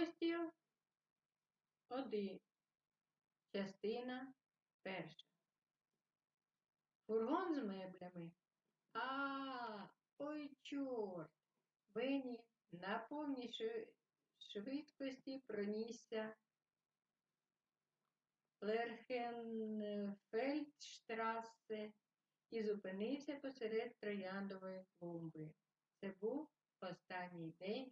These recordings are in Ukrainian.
Розділ 1. Частина перша. Фургон з меблями. А, ой, чорт! Бенні на повній швидкості пронісся Лерхенфельдштрассе і зупинився посеред трояндової клумби. Це був останній день.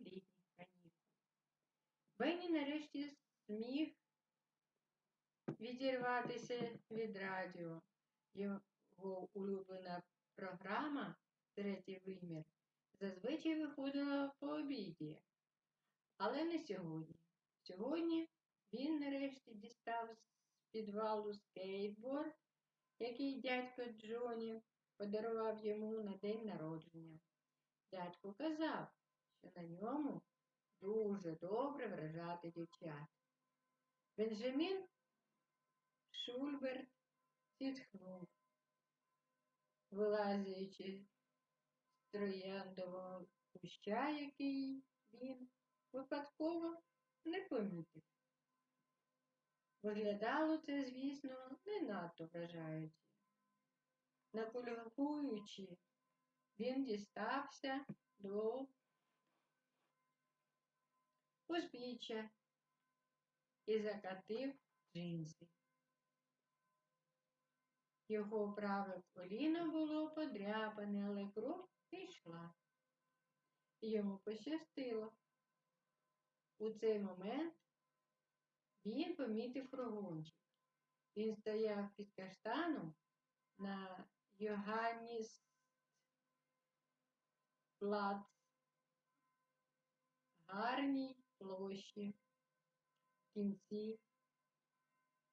Бенні нарешті зміг відірватися від радіо. Його улюблена програма Третій вимір зазвичай виходила по обіді. Але не сьогодні. Сьогодні він нарешті дістав з підвалу скейтборд, який дядько Джоні подарував йому на день народження. Дядько казав, що на ньому дуже добре вражати дівчат. Бенджамін Шульберт зітхнув, вилазячи з трояндового куща, який він випадково не помітив. Виглядало це, звісно, не надто вражаюче. Накульгуючи, він дістався до узбіччя і закатив джинси. Його праве коліно було подряпане, але кров не йшла. Йому пощастило. У цей момент він помітив фургончик. Він стояв під каштаном на Йоганніс плац, гарній площі кінці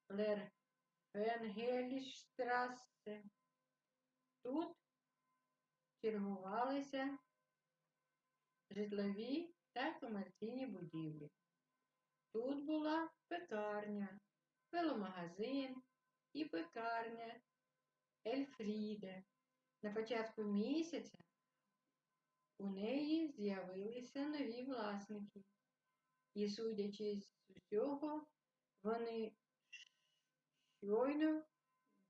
Лерфенгельштрассе. Тут чергувалися житлові та комерційні будівлі. Тут була пекарня, веломагазин і пекарня Ельфріде. На початку місяця у неї з'явилися нові власники. І, судячи з усього, вони щойно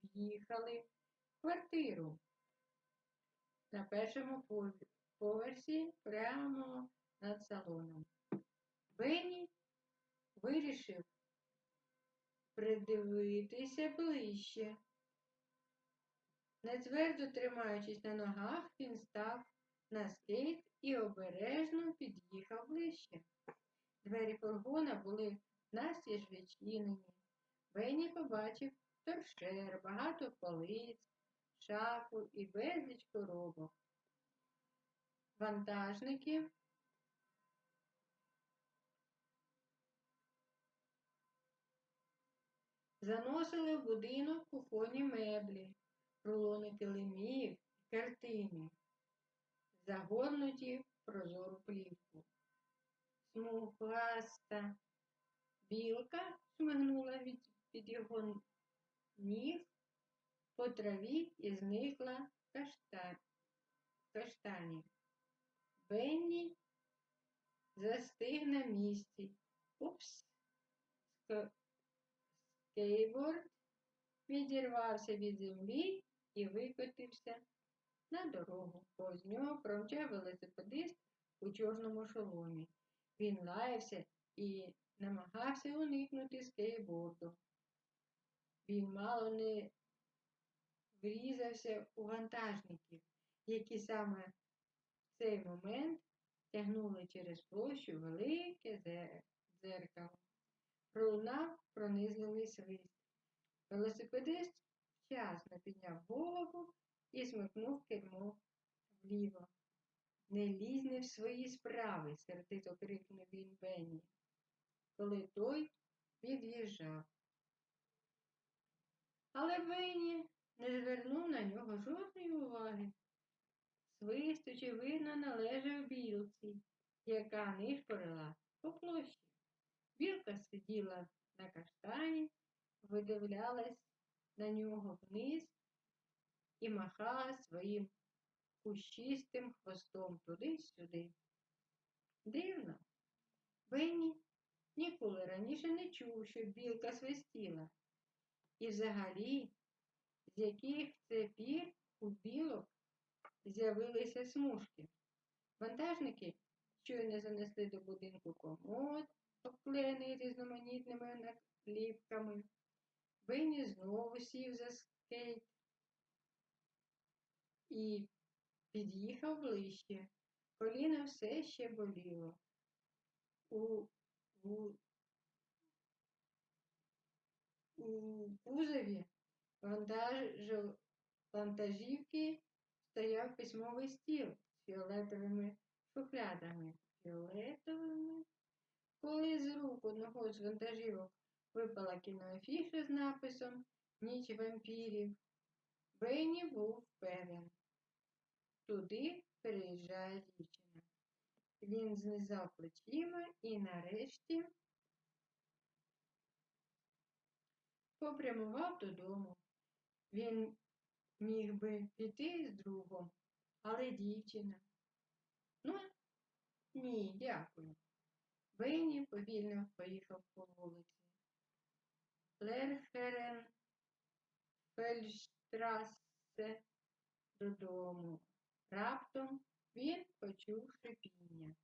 в'їхали в квартиру на першому пов- поверсі прямо над салоном. Бенні вирішив придивитися ближче. Нетвердо тримаючись на ногах, він став на скейт і обережно під'їхав ближче. Двері фургона були настіж відчинені. Бенні побачив торшер, багато полиць, шафу і безліч коробок. Вантажники заносили в будинок кухонні меблі, рулони килимів і картини, загорнуті в прозору плівку. Смугаста білка шмигнула від, від його ніг по траві і зникла кашта... каштані. Бенні застиг на місці. Упс. Ск- Скейборд відірвався від землі і викотився на дорогу. Повз нього промчав велосипедист у чорному шоломі. Він лаявся і намагався уникнути скейборду. Він мало не врізався у вантажників, які саме в цей момент тягнули через площу велике зе- дзеркало. Пролунав пронизливий свист. Велосипедист вчасно підняв голову і смикнув кермо вліво. Не лізь не в свої справи, сердито крикнув він Бенні, коли той від'їжджав. Але Бенні не звернув на нього жодної уваги. Свист, очевидно, належав білці, яка нишпорила по площі. Білка сиділа на каштані, видивлялась на нього вниз і махала своїм кущистим хвостом туди-сюди. Дивно. Бенні ніколи раніше не чув, щоб білка свистіла. І взагалі, з яких це пір у білок з'явилися смужки. Вантажники щойно занесли до будинку комод, обклеєний різноманітними накліпками. Бенні знову сів за скейт і під'їхав ближче. Коліно все ще боліло. У, у, у кузові вантажу- вантажівки стояв письмовий стіл з фіолетовими шухлядами. Фіолетовими. Коли з рук одного з вантажівок випала кіноафіша з написом Ніч вампірів, Бенні був певен. Туди переїжджає дівчина. Він знизав плечима і нарешті попрямував додому. Він міг би піти з другом, але дівчина. Ну, ні, дякую. Бенні повільно поїхав по вулиці. Лерхерен Фельдштрассе додому. Почув шипіння.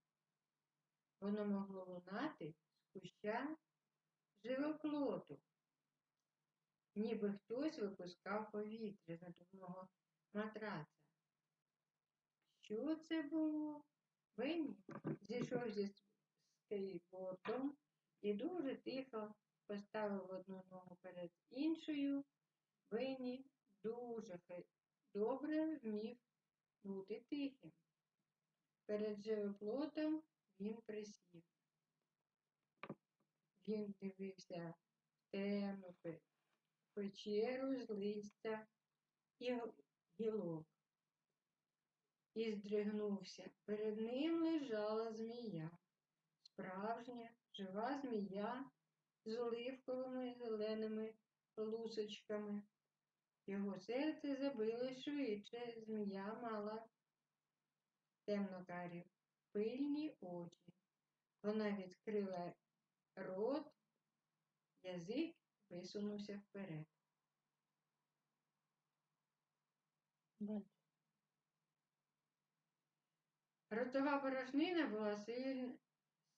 Воно могло лунати з куща живоплоту, ніби хтось випускав повітря з надувного матраца. Що це було? Бенні зійшов зі скейтбордом і дуже тихо поставив одну ногу перед іншою. Бенні дуже добре вмів бути тихим. Перед живоплотом він присів. Він дивився в темну пе- печеру з листя і гілок. І здригнувся. Перед ним лежала змія. Справжня жива змія з оливковими зеленими лусочками. Його серце забило швидше, змія мала темно-карі пильні очі. Вона відкрила рот, язик висунувся вперед. Ротова порожнина була силь...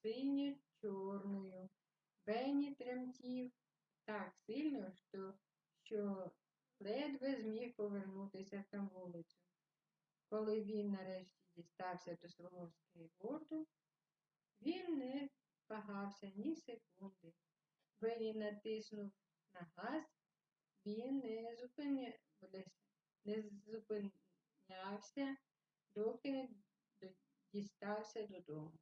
синьо-чорною. Бенні тремтів так сильно, що, що ледве зміг повернутися на вулицю. Коли він нарешті дістався до свого скейтборду, він не вагався ні секунди. Бенні натиснув на газ, він не зупинявся, не зупинявся, доки дістався додому.